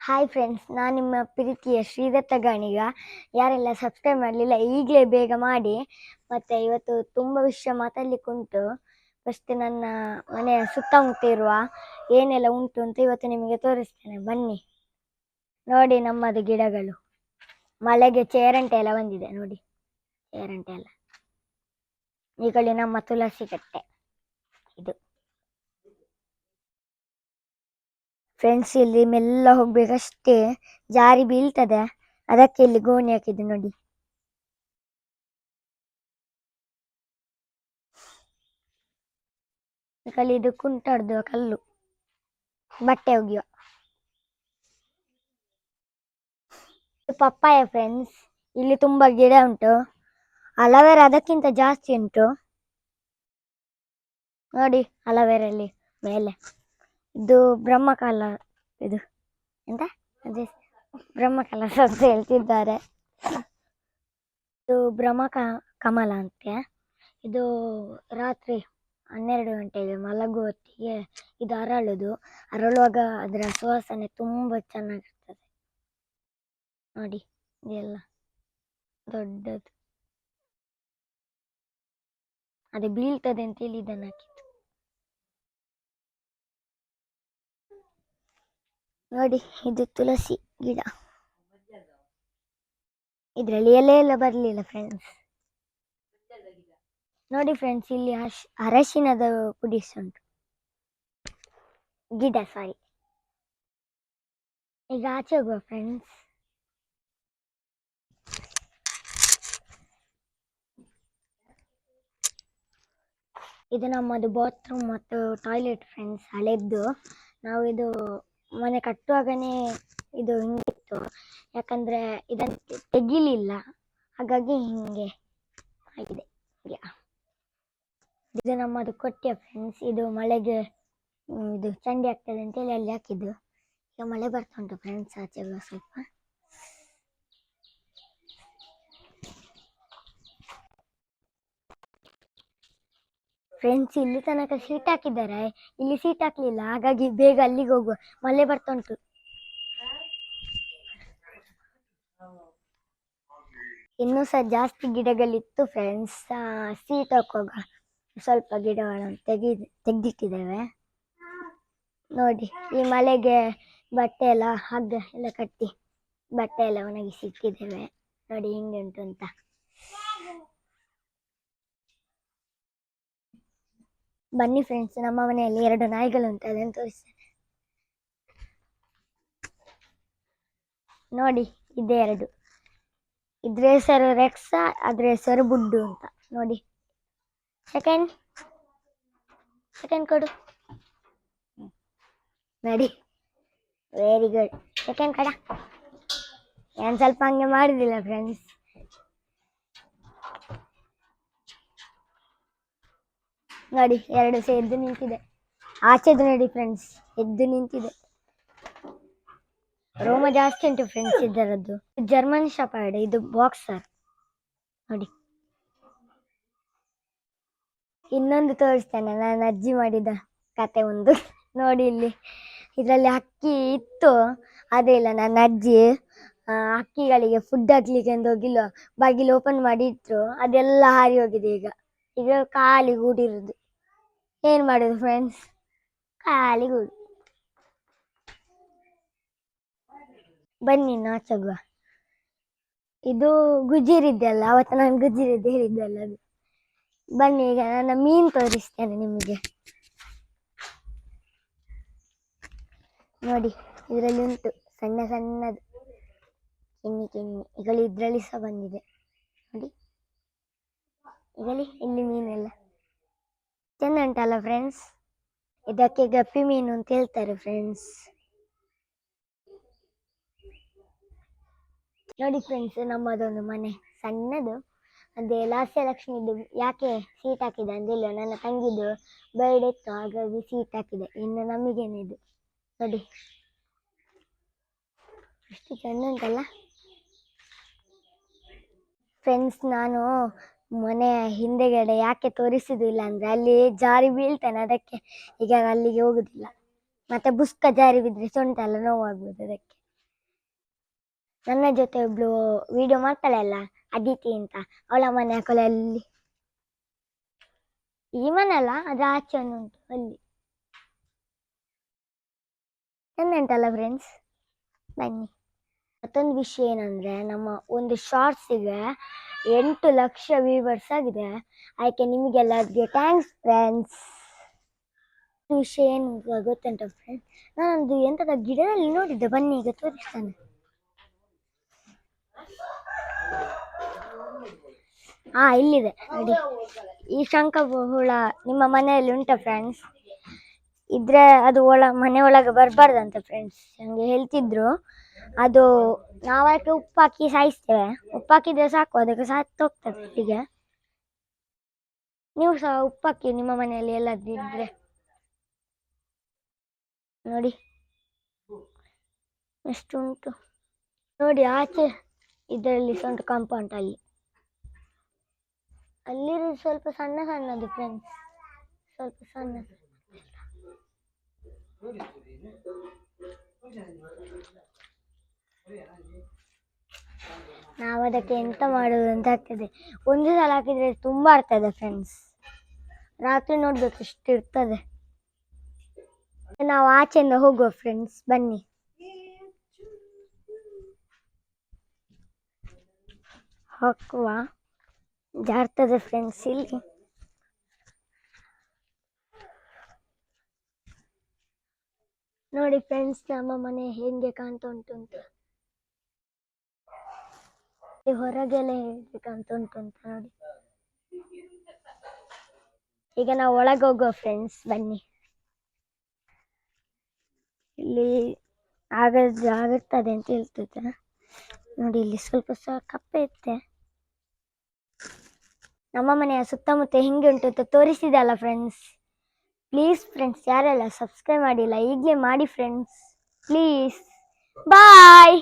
Hi friends ನಾನು ನಿಮ್ಮ ಪ್ರೀತಿಯ ಶ್ರೀದತ್ತ ಗಾಣಿಗ. ಯಾರೆಲ್ಲ ಸಬ್ಸ್ಕ್ರೈಬ್ ಮಾಡಲಿಲ್ಲ, ಈಗಲೇ ಬೇಗ ಮಾಡಿ. ಮತ್ತು ಇವತ್ತು ತುಂಬ ವಿಷಯ ಮಾತಾಡ್ಲಿಕ್ಕೆ ಉಂಟು ಫಸ್ಟ್ ನನ್ನ ಮನೆಯ ಸುತ್ತಮುತ್ತ ಇರುವ ಏನೆಲ್ಲ ಉಂಟು ಅಂತ ಇವತ್ತು ನಿಮಗೆ ತೋರಿಸ್ತೇನೆ. ಬನ್ನಿ. ನೋಡಿ ನಮ್ಮದು ಗಿಡಗಳು. ಮಳೆಗೆ ಚೇರಂಟೆ ಎಲ್ಲ ಬಂದಿದೆ, ನೋಡಿ. ಚೇರಂಟೆ ಎಲ್ಲ. ಈಗಲೇ ನಮ್ಮ ತುಳಸಿ ಕಟ್ಟೆ. ಇದು. ಫ್ರೆಂಡ್ಸ್ ಇಲ್ಲಿ ಮೆಲ್ಲ ಹೋಗ್ಬೇಕಷ್ಟೇ ಜಾರಿ ಬೀಳ್ತದೆ. ಅದಕ್ಕೆ ಇಲ್ಲಿ ಗೋಣಿ ಹಾಕಿದ್ದು ನೋಡಿ. ಕಲ್ಲಿ, ಇದು ಕುಂಟಾಡ್ದು ಕಲ್ಲು. ಬಟ್ಟೆ ಒಗೆಯುವ ಪಪ್ಪಾಯ ಫ್ರೆಂಡ್ಸ್ ಇಲ್ಲಿ ತುಂಬಾ ಗಿಡ ಉಂಟು. ಅಲವೇರ ಅದಕ್ಕಿಂತ ಜಾಸ್ತಿ ಉಂಟು. ನೋಡಿ ಅಲವೇರಲ್ಲಿ ಮೇಲೆ. ಇದು ಬ್ರಹ್ಮಕಾಲ ಇದು. ಎಂತ? ಅದೇ ಬ್ರಹ್ಮಕಲ ಅಂತ ಹೇಳ್ತಿದ್ದಾರೆ. ಇದು ಬ್ರಹ್ಮ ಕಮಲ ಅಂತೆ ಇದು ರಾತ್ರಿ ಹನ್ನೆರಡು ಗಂಟೆಗೆ ಮಲಗುವ ಹೊತ್ತಿಗೆ ಇದು ಅರಳುದು. ಅರಳುವಾಗ ಅದರ ಸುವಾಸನೆ ತುಂಬ ಚೆನ್ನಾಗಿರ್ತದೆ. ನೋಡಿ, ಇದೆಲ್ಲ ದೊಡ್ಡದು. ಅದು ಬೀಳ್ತದೆ ಅಂತ ಹೇಳಿ ನೋಡಿ, ಇದು ತುಳಸಿ ಗಿಡ. ಇದರಲ್ಲಿ ಎಲೆ ಎಲ್ಲ ಬರಲಿಲ್ಲ ಫ್ರೆಂಡ್ಸ್ ನೋಡಿ ಫ್ರೆಂಡ್ಸ್ ಇಲ್ಲಿ ಅಶ್ ಅರಶಿನದ ಉಂಟು. ಗಿಡ ಸಾರಿ ಈಗ ಆಚೆ ಹೋಗುವ ಫ್ರೆಂಡ್ಸ್ ಇದು ನಮ್ಮದು ಬಾತ್ರೂಮ್ ಮತ್ತು ಟಾಯ್ಲೆಟ್ ಫ್ರೆಂಡ್ಸ್ ಹಳೆದ್ದು. ನಾವು ಇದು ಮನೆ ಕಟ್ಟುವಾಗನೇ ಇದು ಹಿಂಗಿತ್ತು. ಯಾಕಂದ್ರೆ ಇದನ್ನು ತೆಗಿಲಿಲ್ಲ. ಹಾಗಾಗಿ ಹಿಂಗೆ ಆಗಿದೆ. ಇದು ನಮ್ಮದು ಕೊಟ್ಟೆ ಫ್ರೆಂಡ್ಸ್ ಇದು ಮಳೆಗೆ, ಇದು ಚಂಡಿ ಆಗ್ತದೆ ಅಂತೇಳಿ ಅಲ್ಲಿ ಹಾಕಿದ್ದು. ಈಗ ಮಳೆ ಬರ್ತಾ ಉಂಟು ಫ್ರೆಂಡ್ಸ್ ಆಚೆ ಬಾ ಸ್ವಲ್ಪ. ಫ್ರೆಂಡ್ಸ್ ಇಲ್ಲಿ ತನಕ ಸೀಟ್ ಹಾಕಿದ್ದಾರೆ. ಇಲ್ಲಿ ಸೀಟ್ ಹಾಕ್ಲಿಲ್ಲ. ಹಾಗಾಗಿ ಬೇಗ ಅಲ್ಲಿಗೆ ಹೋಗುವ. ಮಳೆ ಬರ್ತಾ ಉಂಟು. ಇನ್ನೂ ಸಹ ಜಾಸ್ತಿ ಗಿಡಗಳಿತ್ತು ಫ್ರೆಂಡ್ಸ್ ಸೀಟ್ ಹಾಕುವಾಗ ಸ್ವಲ್ಪ ಗಿಡಗಳನ್ನು ತೆಗಿ, ತೆಗ್ದಿಟ್ಟಿದ್ದೇವೆ. ನೋಡಿ, ಈ ಮಳೆಗೆ ಬಟ್ಟೆ ಎಲ್ಲ, ಹಗ್ಗ ಎಲ್ಲ ಕಟ್ಟಿ ಬಟ್ಟೆ ಎಲ್ಲ ಒಣಗಿ ಸಿಕ್ಕಿದ್ದೇವೆ ನೋಡಿ, ಹಿಂಗೆ ಉಂಟು ಅಂತ. ಬನ್ನಿ ಫ್ರೆಂಡ್ಸ್ ನಮ್ಮ ಮನೆಯಲ್ಲಿ ಎರಡು ನಾಯಿಗಳು ಉಂಟು, ಅದನ್ನು ತೋರಿಸ್ತೇನೆ. ನೋಡಿ, ಇದೆ ಎರಡು. ಇದ್ರ ಹೆಸರು ರೆಕ್ಸ, ಅದ್ರ ಹೆಸರು ಬುಡ್ಡು ಅಂತ. ನೋಡಿ. ಸೆಕೆಂಡ್ ಸೆಕೆಂಡ್ ಕೊಡು. ನೋಡಿ. ವೆರಿ ಗುಡ್ ಸೆಕೆಂಡ್ ಕಡ. ನಾನು ಸ್ವಲ್ಪ ಹಂಗೆ ಮಾಡಿದಿಲ್ಲ ಫ್ರೆಂಡ್ಸ್ ನೋಡಿ, ಎರಡು ಸಹ ಎದ್ದು ನಿಂತಿದೆ. ಆಚೆದು ನೋಡಿ ಫ್ರೆಂಡ್ಸ್ ಎದ್ದು ನಿಂತಿದೆ. ರೋಮ ಜಾಸ್ತಿ ಉಂಟು ಫ್ರೆಂಡ್ಸ್ ಇದರದ್ದು ಜರ್ಮನ್ ಶಪರ್ಡ್ ಇದು ಬಾಕ್ಸರ್ ನೋಡಿ. ಇನ್ನೊಂದು ತೋರಿಸ್ತೇನೆ, ನಾನು ಅಜ್ಜಿ ಮಾಡಿದ ಕತೆ ಒಂದು. ನೋಡಿ ಇಲ್ಲಿ. ಇದರಲ್ಲಿ ಅಕ್ಕಿ ಇತ್ತು. ಅದೇ ಇಲ್ಲ ನನ್ನ ಅಜ್ಜಿ ಅಕ್ಕಿಗಳಿಗೆ ಫುಡ್ ಹಾಕ್ಲಿಕ್ಕೆ ಎಂದು ಹೋಗಿಲ್ಲ ಬಾಗಿಲು ಓಪನ್ ಮಾಡಿ ಇಟ್ರು ಅದೆಲ್ಲ ಹಾರಿ ಹೋಗಿದೆ ಈಗ. ಈಗ ಖಾಲಿ ಗೂಡಿರುದು ಏನ್ ಮಾಡುದು ಫ್ರೆಂಡ್ಸ್ ಖಾಲಿ ಗೂಡು ಬನ್ನಿ, ನಾಚಗುವ. ಇದು ಗುಜ್ಜಿರಿದ್ದಲ್ಲ ಅವತ್ತು ನಾನು ಗುಜಿರಿದ್ದು ಹೇಳಿದ್ದಲ್ಲ ಅದು ಬನ್ನಿ, ಈಗ ನನ್ನ ಮೀನ್ ತೋರಿಸ್ತೇನೆ ನಿಮಗೆ. ನೋಡಿ, ಇದರಲ್ಲಿ ಉಂಟು, ಸಣ್ಣ ಸಣ್ಣದು. ಕಿನ್ನಿ ಕಿನ್ನಿ. ಈಗಲೂ ಇದರಲ್ಲಿ ಸಹ ಬಂದಿದೆ. ನೋಡಿ. ಈಗಲೇ ಇಲ್ಲಿ ಮೀನೆಲ್ಲ. ಚೆಂದ ಉಂಟಲ್ಲ ಫ್ರೆಂಡ್ಸ್ ಇದಕ್ಕೆ ಗಪ್ಪಿ ಮೀನು ಅಂತ ಹೇಳ್ತಾರೆ ಫ್ರೆಂಡ್ಸ್ ನೋಡಿ ಫ್ರೆಂಡ್ಸ್ ನಮ್ಮದೊಂದು ಮನೆ, ಸಣ್ಣದು. ಅದೇ ಲಾಸ್ಯ ಲಕ್ಷ್ಮಿದು ಯಾಕೆ ಸೀಟ್ ಹಾಕಿದೆ ಅಂದಿಲ್ಲ ನನ್ನ ತಂಗಿದು ಬರ್ಡ್ ಇತ್ತು, ಹಾಗಾಗಿ ಸೀಟ್ ಹಾಕಿದೆ. ಇನ್ನು ನಮಗೇನಿದು ನೋಡಿ. ಎಷ್ಟು ಚೆಂದ ಉಂಟಲ್ಲ? ಫ್ರೆಂಡ್ಸ್ ನಾನು ಮನೆಯ ಹಿಂದೆಗಡೆ ಯಾಕೆ ತೋರಿಸುದಿಲ್ಲ ಅಂದ್ರೆ ಅಲ್ಲಿ ಜಾರಿ ಬೀಳ್ತಾನೆ, ಅದಕ್ಕೆ ಈಗ ಅಲ್ಲಿಗೆ ಹೋಗುದಿಲ್ಲ. ಮತ್ತೆ ಬುಸ್ಕ ಜಾರಿ ಬಿದ್ರೆ ಸೊಂಟ ಎಲ್ಲ ನೋವಾಗ್ಬೋದು ಅದಕ್ಕೆ. ನನ್ನ ಜೊತೆ ಒಬ್ಳು ವಿಡಿಯೋ ಮಾಡ್ತಾಳಲ್ಲ ಅದಿತಿ ಅಂತ, ಅವಳ ಮನೆ ಅಲ್ಲಿ. ಈ ಮನೆ ಅಲ್ಲ, ಅದ್ರ ಆಚೆ ಉಂಟು, ಅಲ್ಲಿ. ಚೆಂದ ಫ್ರೆಂಡ್ಸ್ ಬನ್ನಿ. ಮತ್ತೊಂದು ವಿಷಯ ಏನಂದ್ರೆ, ನಮ್ಮ ಒಂದು ಶಾರ್ಟ್ಸಿಗೆ ಎಂಟು ಲಕ್ಷ ವ್ಯೂವರ್ಸ್ ಆಗಿದೆ. ಅದಕ್ಕೆ ನಿಮಗೆಲ್ಲರಿಗೆ ಥ್ಯಾಂಕ್ಸ್ ಫ್ರೆಂಡ್ಸ್ ವಿಷಯ ಏನು ಗೊತ್ತುಂಟ ಫ್ರೆಂಡ್ಸ್ ನಾನೊಂದು ಎಂಥದ ಗಿಡದಲ್ಲಿ ನೋಡಿದ್ದೆ. ಬನ್ನಿ, ಈಗ ತೋರಿಸ್ತಾನೆ. ಹಾ ಇಲ್ಲಿದೆ. ನೋಡಿ. ಈ ಶಂಖ ಹುಳ ನಿಮ್ಮ ಮನೆಯಲ್ಲಿ ಉಂಟ ಫ್ರೆಂಡ್ಸ್ ಇದ್ರೆ ಅದು ಒಳ, ಮನೆ ಒಳಗೆ ಬರಬಾರ್ದಂತ ಫ್ರೆಂಡ್ಸ್ ಹಂಗೆ ಹೇಳ್ತಿದ್ರು. ಅದು ನಾವು ಅದಕ್ಕೆ ಉಪ್ಪು ಹಾಕಿ ಸಾಯಿಸ್ತೇವೆ. ಉಪ್ಪು ಹಾಕಿದ್ರೆ ಸಾಕು, ಅದಕ್ಕೆ ಸತ್ತೋಗ್ತದೆ ಇಲ್ಲಿಗೆ ನೀವು ಸಹ ಉಪ್ಪು ಹಾಕಿ ನಿಮ್ಮ ಮನೆಯಲ್ಲಿ ಎಲ್ಲಾದ್ರೂ ಇದ್ರೆ. ನೋಡಿ. ಎಷ್ಟು ಉಂಟು ನೋಡಿ ಆಚೆ ಇದರಲ್ಲಿ ಸಹ ಉಂಟು ಕಾಂಪೌಂಡ್ ಅಲ್ಲಿ. ಅಲ್ಲಿರೋದು ಸ್ವಲ್ಪ ಸಣ್ಣ ಸಣ್ಣದು ಫ್ರೆಂಡ್ಸ್ ಸ್ವಲ್ಪ ಸಣ್ಣ. ನಾವು ಅದಕ್ಕೆ ಎಂತ ಮಾಡುದು ಅಂತ ಆಗ್ತದೆ. ಒಂದು ಸಲ ಹಾಕಿದ್ರೆ ತುಂಬಾ ಆಗ್ತದೆ ಫ್ರೆಂಡ್ಸ್ ರಾತ್ರಿ ನೋಡ್ಬೇಕು ಇಷ್ಟು ಇರ್ತದೆ. ನಾವು ಆಚೆಯಿಂದ ಹೋಗುವ ಫ್ರೆಂಡ್ಸ್ ಬನ್ನಿ. ಹಾಕುವ. ಜಾರ್ತದೆ ಫ್ರೆಂಡ್ಸ್ ಇಲ್ಲಿ. ನೋಡಿ ಫ್ರೆಂಡ್ಸ್, ನಮ್ಮ ಮನೆ ಹೆಂಗೆ ಕಾಣ್ತಾ ಉಂಟು ಅಂತ. ಹೊರಗೆಲ್ಲ ಹೇಗೆ ಕಾಣ್ತಾ ಉಂಟು ನೋಡಿ. ಈಗ ನಾವು ಒಳಗೆ ಹೋಗುವ ಫ್ರೆಂಡ್ಸ್, ಬನ್ನಿ. ಇಲ್ಲಿ ಆಗ ಆಗುತ್ತದೆ ಅಂತ ಹೇಳ್ತಿದ್ದೆ. ನೋಡಿ, ಇಲ್ಲಿ ಸ್ವಲ್ಪ ಸಹ ಕಪ್ಪೆ ಇತ್ತೆ. ನಮ್ಮ ಮನೆಯ ಸುತ್ತಮುತ್ತ ಹೆಂಗೆ ಉಂಟು ಅಂತ ತೋರಿಸಿದಲ್ಲ ಫ್ರೆಂಡ್ಸ್? ಪ್ಲೀಸ್ ಫ್ರೆಂಡ್ಸ್ ಯಾರೆಲ್ಲ ಸಬ್ಸ್ಕ್ರೈಬ್ ಮಾಡಿಲ್ಲ ಈಗಲೇ ಮಾಡಿ ಫ್ರೆಂಡ್ಸ್ ಪ್ಲೀಸ್ ಬಾಯ್